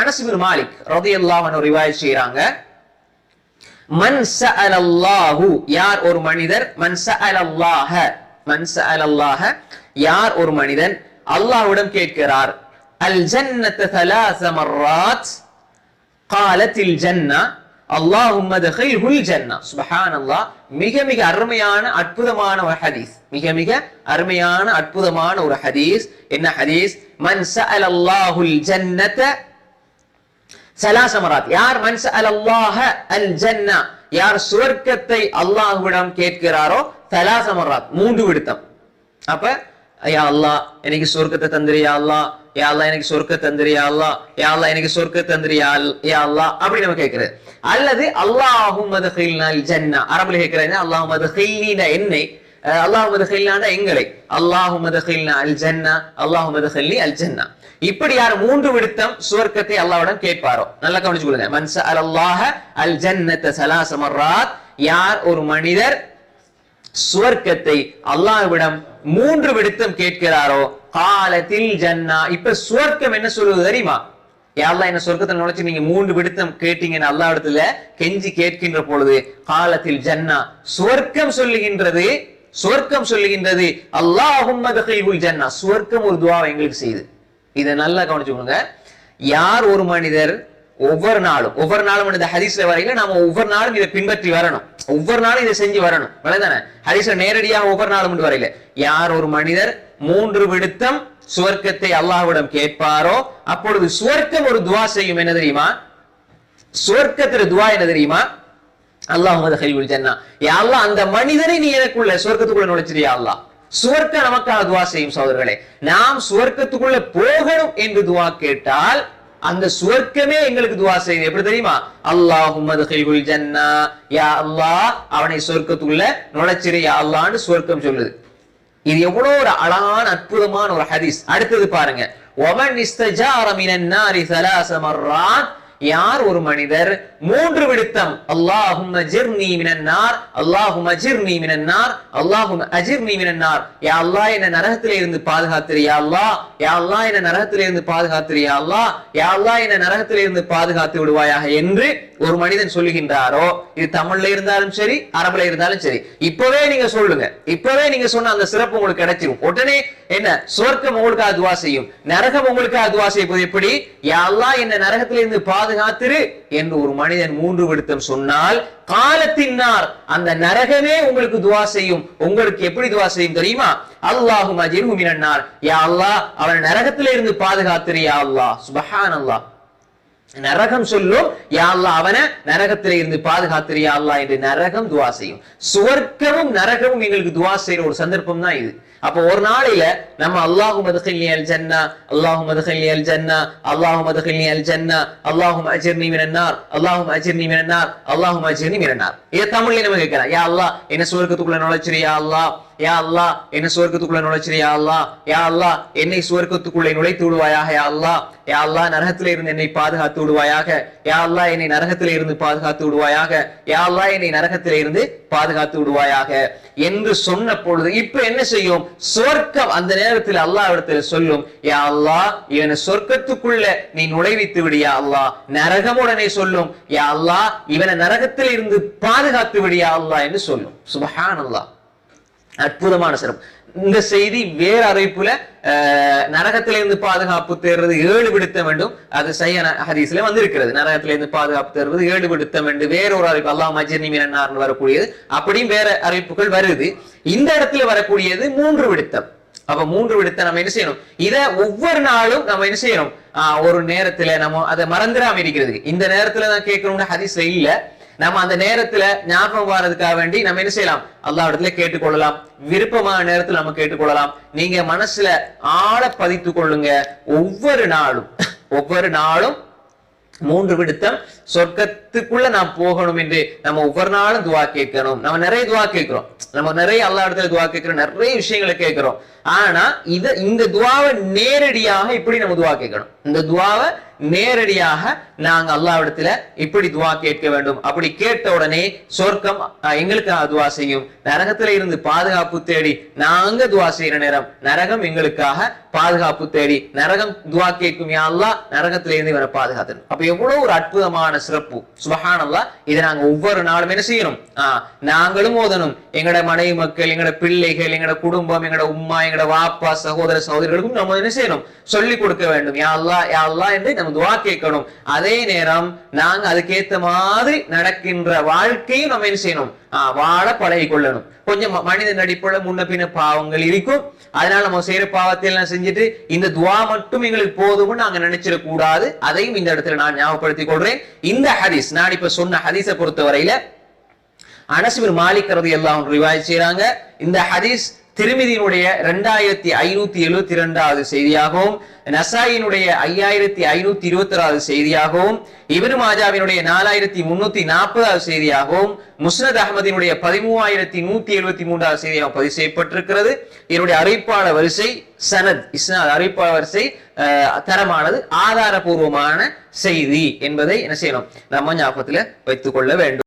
அனசுபின் மாலிக் ரதி அல்லாஹன் ரிவாய் செய்யறாங்க மன் சஅலல்லாஹு யார் ஒரு மனிதர்? மன் சஅலல்லாஹ மன் சஅலல்லாஹ யார் ஒரு மனிதன்? அல்லாஹ்விடம் கேட்கிறார் அல் ஜன்னத தலாச மர்ராத்? காலத்தில் ஜன்னா. அல்லாஹும் தகில்ஹுல் ஜன்னா. சுபஹானல்லாஹ் மிக மிக அருமையான அற்புதமான ஒரு ஹதீஸ். மிக மிக அருமையான அற்புதமான ஒரு ஹதீஸ். என்ன ஹதீஸ்? மன் அலல்லாஹுல் ஜன்னத ஜன்னத சலாசமராத். யார் மன்ச அல்லாஹ அல் ஜன்னா யார் சுவர்க்கத்தை அல்லாஹுவிடம் கேட்கிறாரோ சலாசமராத் மூன்று விடுத்தம். அப்ப யா அல்லா எனக்கு சொர்க்கத்தை தந்திரியா அல்லாஹ் யா அல்லா எனக்கு சொர்க்க தந்திரியா அல்லா யா அல்லாஹ் எனக்கு சொர்க்க தந்திரியா யா அல்லா அப்படி நம்ம கேட்கிறது. அல்லது அல்லாஹும் மதுஹில்னால் ஜன்னா அரபுல கேட்கிறேன் அல்லாஹும் மதுஹில்லின என்னை? அல்லாஹ் எங்களை. அல்லாஹு மதுஹில்னா அல் ஜன்னா அல்லாஹு அல் ஜன்னா இப்படி யார் மூன்று விடுத்தம் சுவர்க்கத்தை அல்லாவிடம் கேட்பாரோ? நல்லா கவனிச்சு கொள்ளுங்க. மன்ச அல்லாஹ அல் ஜன்னத யார் ஒரு மனிதர் சுவர்க்கத்தை அல்லாஹ்விடம் மூன்று விடுத்தம் கேட்கிறாரோ? காலத்தில் ஜன்னா இப்ப சுவர்க்கம் என்ன சொல்லுவது தெரியுமா? யாரெல்லாம் என்ன சொர்க்கத்தை நுழைச்சு நீங்க மூன்று விடுத்தம் கேட்டீங்கன்னு அல்லா இடத்துல கெஞ்சி கேட்கின்ற பொழுது காலத்தில் ஜன்னா சுவர்க்கம் சொல்லுகின்றது சுவர்க்கம் சொல்லுகின்றது. அல்லாஹும் ஜன்னா. சுவர்க்கம் ஒரு துவா எங்களுக்கு செய்யுது இதை நல்லா கவனிச்சுக்கோங்க. யார் ஒரு மனிதர் ஒவ்வொரு நாளும் ஒவ்வொரு நாளும் இந்த ஹதீஸ்ல வரையில நாம ஒவ்வொரு நாளும் இதை பின்பற்றி வரணும். ஒவ்வொரு நாளும் இதை செஞ்சு வரணும். விளைதானே ஹதீஸ்ல நேரடியாக ஒவ்வொரு நாளும் வரையில. யார் ஒரு மனிதர் மூன்று விடுத்தம் சுவர்க்கத்தை அல்லாஹ்விடம் கேட்பாரோ அப்பொழுது சுவர்க்கம் ஒரு துவா செய்யும். என்ன தெரியுமா? சுவர்க்கத்திற்கு துவா என்ன தெரியுமா? அல்லாஹ் முகமது ஹரிவுல் ஜன்னா. யாழ்லா அந்த மனிதனை நீ எனக்குள்ள சுவர்க்கத்துக்குள்ள நுழைச்சிரியா அல்லா சுவர்க்க நமக்காக துவா செய்யும் சோதர்களே நாம் சுவர்க்கத்துக்குள்ள போகணும் என்று துவா கேட்டால் அந்த சுவர்க்கமே எங்களுக்கு துவா செய்யுது எப்படி தெரியுமா? அல்லாஹுமது ஹைகுல் ஜன்னா. யா அல்லா அவனை சுவர்க்கத்துக்குள்ள நுழைச்சிரு யா அல்லான்னு சுவர்க்கம் சொல்லுது. இது எவ்வளவு ஒரு அழகான அற்புதமான ஒரு ஹதீஸ். அடுத்தது பாருங்க. ஒமன் இஸ்தஜா அரமினன் நாரி யார் ஒரு மனிதர்? மூன்று விடுத்தம். அல்லாஹும் அஜிர் மினன் நார். அல்லாஹும் அஜிர் மினன் நார். அல்லாஹும் அஜிர் மினன் நார். யா அல்லா என்ன நரகத்திலே இருந்து பாதுகாத்திரு யா அல்லா யா அல்லாஹ் என்ன நரகத்திலே இருந்து பாதுகாத்திரு யா அல்லா யா அல்லாஹ் என்ன நரகத்திலே இருந்து பாதுகாத்து விடுவாயாக என்று ஒரு மனிதன் சொல்லுகின்றாரோ இது தமிழ்ல இருந்தாலும் சரி அரபுல இருந்தாலும் சரி. இப்பவே நீங்க சொல்லுங்க. இப்பவே நீங்க சொன்ன அந்த சிறப்பு உங்களுக்கு கிடைச்சிரும். உடனே என்ன? சுவர்க்கம் உங்களுக்கு அதுவா செய்யும். நரகம் உங்களுக்கு அதுவா செய்வது எப்படி? யா அல்லா என்ன நரகத்திலிருந்து பாதுகாத்திரு என்று ஒரு மனிதன் மூன்று விடுத்தம் சொன்னால் காலத்தினார் அந்த நரகமே உங்களுக்கு துவா செய்யும். உங்களுக்கு எப்படி துவா செய்யும் தெரியுமா? அல்லாஹும் அஜிர்ஹு மினன்னார். யா அல்லாஹ் அவன் நரகத்திலிருந்து பாதுகாத்திரு யா அல்லாஹ். சுபஹான் அல்லாஹ் நரகம் சொல்லும் யா அல்லா அவனை நரகத்தில இருந்து பாதுகாத்திரு யா அல்லா என்று நரகம் துவா செய்யும். சுவர்க்கமும் நரகமும் எங்களுக்கு துவா செய்யற ஒரு சந்தர்ப்பம் தான் இது. அப்போ ஒரு நாளையில நம்ம அல்லாஹு மதுகில்னி அல் ஜன்னா அல்லாஹு மதுகில்னி அல் ஜன்னா அல்லாஹு மதுகில்னி அல் ஜன்னா அல்லாஹும் அஜிர்னி மினன்னார் அல்லாஹும் அஜிர்னி மினன்னார் அல்லாஹும் அஜிர்னி மினன்னார் இதை தமிழ்ல நம்ம கேட்கிறோம் யா அல்லாஹ் என்ன சுவர்க்கத்துக்குள்ள நுழைச்சிரியா அல்லா அல்லாஹ்? யா அல்லாஹ் என்ன சுவர்க்கத்துக்குள்ள நுழைச்சிரியா அல்லாஹ்? யா அல்லாஹ் என்னை சுவர்க்கத்துக்குள்ளே நுழைத்து விடுவாயாக யா அல்லாஹ்? யா அல்லாஹ் நரகத்தில இருந்து என்னை பாதுகாத்து விடுவாயாக? யா அல்லாஹ் என்னை நரகத்தில இருந்து பாதுகாத்து விடுவாயாக? யா அல்லாஹ் என்னை நரகத்தில இருந்து பாதுகாத்து விடுவாயாக? என்று சொன்ன பொழுது இப்ப என்ன செய்யும்? சொர்க்கம் அந்த நேரத்தில் அல்லாஹ் இடத்துல சொல்லும் யா அல்லாஹ் இவனை சொர்க்கத்துக்குள்ள நீ நுழைவித்து விடியா அல்லாஹ். நரகமுடனே சொல்லும் யா அல்லாஹ் இவனை நரகத்தில் இருந்து பாதுகாத்து விடியா அல்லாஹ் என்று சொல்லும். சுபஹான் அல்லாஹ் அற்புதமான சிறப்பு. இந்த செய்தி வேற அறிவிப்புல நரகத்திலிருந்து பாதுகாப்பு தேர்றது ஏழு விடுத்த வேண்டும் அது சையன ஹதீஸ்ல வந்திருக்கிறது. நரகத்திலிருந்து பாதுகாப்பு தேர்வது ஏழு விடுத்த என்று வேற ஒரு அறிவிப்பு அல்லா மஜர்னி மீனார்னு வரக்கூடியது. அப்படியும் வேற அறிவிப்புகள் வருது. இந்த இடத்துல வரக்கூடியது மூன்று விடுத்தம். அப்ப மூன்று விடுத்த நம்ம என்ன செய்யணும்? இத ஒவ்வொரு நாளும் நம்ம என்ன செய்யணும்? ஆஹ், ஒரு நேரத்துல நம்ம அதை மறந்துடாம இருக்கிறது இந்த நேரத்துல தான் கேட்கணும்னு ஹதீஸ்ல இல்ல. நம்ம அந்த நேரத்துல ஞாபகம் வர்றதுக்காக வேண்டி நம்ம என்ன செய்யலாம்? அல்லா இடத்துல கேட்டுக்கொள்ளலாம். விருப்பமான நேரத்துல நம்ம கேட்டுக்கொள்ளலாம். நீங்க மனசுல ஆழ பதித்து கொள்ளுங்க. ஒவ்வொரு நாளும் ஒவ்வொரு நாளும் மூன்று விடுத்தம் சொர்க்கத்துக்குள்ள நாம் போகணும் என்று நம்ம ஒவ்வொரு நாளும் துவா கேட்கணும். நம்ம நிறைய துவா கேட்கிறோம். நம்ம நிறைய அல்லா இடத்துல துவா கேட்கிறோம். நிறைய விஷயங்களை கேட்கிறோம். ஆனா இத இந்த துவாவை நேரடியாக இப்படி நம்ம துவா கேட்கணும். இந்த துவாவை நேரடியாக நாங்க அல்லாவிடத்துல இப்படி துவா கேட்க வேண்டும். அப்படி கேட்ட உடனே சொர்க்கம் அஹ், எங்களுக்கு துவா செய்யும். நரகத்துல இருந்து பாதுகாப்பு தேடி நாங்க துவா செய்யற நேரம். நரகம் எங்களுக்காக பாதுகாப்பு தேடி நரகம் துவா கேட்கும். யா நரகத்துல இருந்து இவரை பாதுகாத்து அப்ப எவ்வளவு ஒரு அற்புதமான சிறப்பு. சுபஹானல்லாஹ் இதை நாங்க ஒவ்வொரு நாளும் என்ன செய்யணும்? ஆஹ் நாங்களும் ஓதணும். எங்கட மனைவி மக்கள் எங்கட பிள்ளைகள் எங்கட குடும்பம் எங்கட உமா எங்கட வாப்பா சகோதர சகோதரிகளுக்கும் நம்ம என்ன செய்யணும்? சொல்லி கொடுக்க வேண்டும். யாழ்லா யாழ்லா என்று நம்ம துவா கேட்கணும். அதே நேரம் நாங்க அதுக்கேத்த மாதிரி நடக்கின்ற வாழ்க்கையும் நம்ம என்ன செய்யணும்? வாழ பழகி கொள்ளணும். கொஞ்சம் மனித நடிப்புல முன்ன பின்ன பாவங்கள் இருக்கும். அதனால நம்ம செய்யற பாவத்தை எல்லாம் செஞ்சுட்டு இந்த துவா மட்டும் எங்களுக்கு போதும்னு நாங்க நினைச்சிட கூடாது. அதையும் இந்த இடத்துல நான் ஞாபகப்படுத்திக் கொள்றேன். இந்த ஹதீஸ் நான் இப்ப சொன்ன ஹதீஸை பொறுத்தவரையில அனசுபின் மாலிக் ரதி எல்லாம் ரிவாய் செய்யறாங்க இந்த ஹதீஸ் திருமிதியினுடைய ரெண்டாயிரத்தி ஐநூத்தி எழுபத்தி இரண்டாவது செய்தியாகவும் நசாயினுடைய ஐயாயிரத்தி ஐநூத்தி இருபத்தி ஆறாவது செய்தியாகவும் இவரு மாஜாவினுடைய நாலாயிரத்தி முன்னூத்தி நாற்பதாவது செய்தியாகவும் முஸ்னத் அகமதினுடைய பதிமூவாயிரத்தி நூத்தி எழுபத்தி மூன்றாவது செய்தியாக பதிவு செய்யப்பட்டிருக்கிறது. இதனுடைய அறிவிப்பாளர் வரிசை சனத் இஸ்னாத் அறிவிப்பாளர் வரிசை அஹ், தரமானது ஆதாரபூர்வமான செய்தி என்பதை என்ன செய்யணும்? நம்ம ஞாபகத்தில் வைத்துக் கொள்ள வேண்டும்.